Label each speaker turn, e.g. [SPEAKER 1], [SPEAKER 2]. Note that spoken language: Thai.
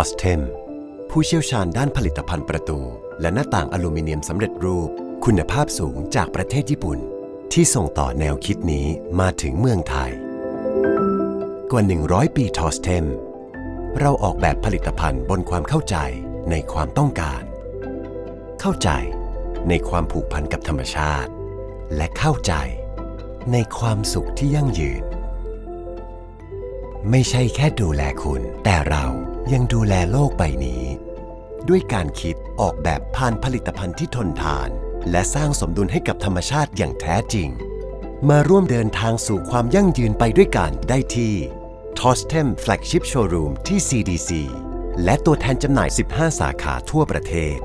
[SPEAKER 1] อสเทม ผู้เชี่ยวชาญด้านผลิตภัณฑ์ประตู และหน้าต่างอลูมิเนียมสำเร็จรูป คุณภาพสูงจากประเทศญี่ปุ่น ที่ส่งต่อแนวคิดนี้มาถึงเมืองไทย กว่า 100 ปีทอสเทม เราออกแบบผลิตภัณฑ์บนความเข้าใจในความต้องการ เข้าใจในความผูกพันกับธรรมชาติ และเข้าใจในความสุขที่ยั่งยืน ไม่ใช่แค่ดูแลคุณ แต่เรา ยังดูแลโลกใบนี้ ด้วยการคิดออกแบบผ่านผลิตภัณฑ์ที่ทนทาน และสร้างสมดุลให้กับธรรมชาติอย่างแท้จริง มาร่วมเดินทางสู่ความยั่งยืนไปด้วยกันได้ที่ t o s t e m Flagship Showroom ที่ CDC และตัวแทนจำหน่าย 15 สาขาทั่วประเทศ